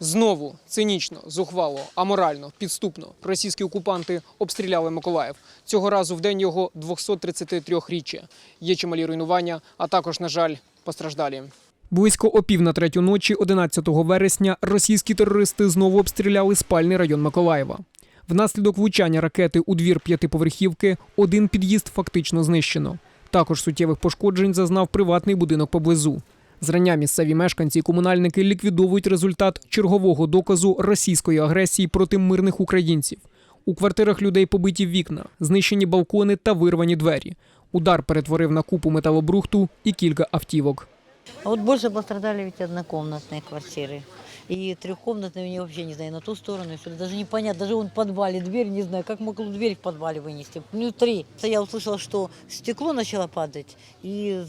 Знову цинічно, зухвало, аморально, підступно російські окупанти обстріляли Миколаїв. Цього разу в день його 233-річчя. Є чималі руйнування, а також, на жаль, постраждалі. Близько о пів на третю ночі, 11 вересня, російські терористи знову обстріляли спальний район Миколаєва. Внаслідок влучання ракети у двір п'ятиповерхівки один під'їзд фактично знищено. Також суттєвих пошкоджень зазнав приватний будинок поблизу. Зрання місцеві мешканці і комунальники ліквідовують результат чергового доказу російської агресії проти мирних українців. У квартирах людей побиті вікна, знищені балкони та вирвані двері. Удар перетворив на купу металобрухту і кілька автівок. А вот больше пострадали ведь однокомнатные квартиры. И трехкомнатные, я вообще не знаю, на ту сторону, что даже непонятно, даже он в подвале, дверь, не знаю, как могло дверь в подвале вынести, внутри. Я услышала, что стекло начало падать, и,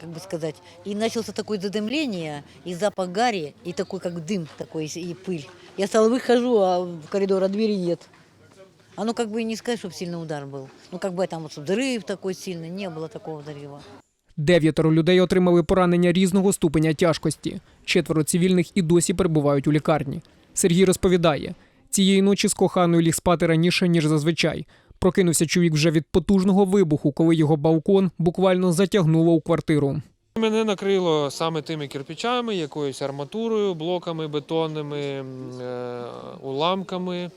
как бы сказать, и начался такое задымление, и запах гари, и такой, как дым такой, и пыль. Я стала выхожу, а в коридор, а двери нет. А ну как бы не сказать, чтобы сильный удар был. Ну как бы там вот взрыв такой сильный, не было такого взрыва. Дев'ятеро людей отримали поранення різного ступеня тяжкості. Четверо цивільних і досі перебувають у лікарні. Сергій розповідає, цієї ночі з коханою ліг спати раніше, ніж зазвичай. Прокинувся чоловік вже від потужного вибуху, коли його балкон буквально затягнуло у квартиру. Мене накрило саме тими кирпичами, якоюсь арматурою, блоками бетонними, е, уламками е,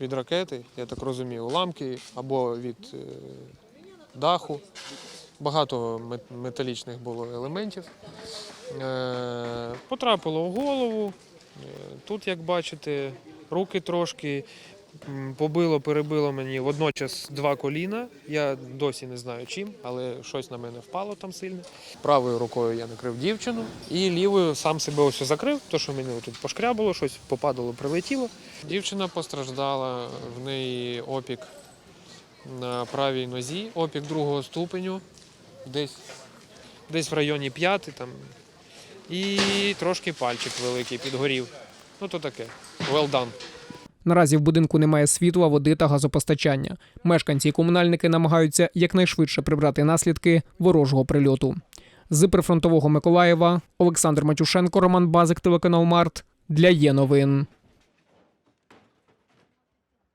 від ракети, я так розумію, уламки або від е, даху. Багато металічних було елементів. Е, Потрапило в голову. Е, Тут, як бачите, руки трошки побило, перебило мені водночас два коліна. Я досі не знаю чим, але щось на мене впало там сильно. Правою рукою я накрив дівчину і лівою сам себе ось закрив, то що мені тут пошкрябало, щось попадало, прилетіло. Дівчина постраждала, в неї опік на правій нозі, опік другого ступеню, десь, десь в районі п'яти там. І трошки пальчик великий підгорів. Ну то таке. Well done. Наразі в будинку немає світла, води та газопостачання. Мешканці і комунальники намагаються якнайшвидше прибрати наслідки ворожого прильоту. З прифронтового Миколаєва Олександр Матюшенко, Роман Базик, телеканал Март для є новин.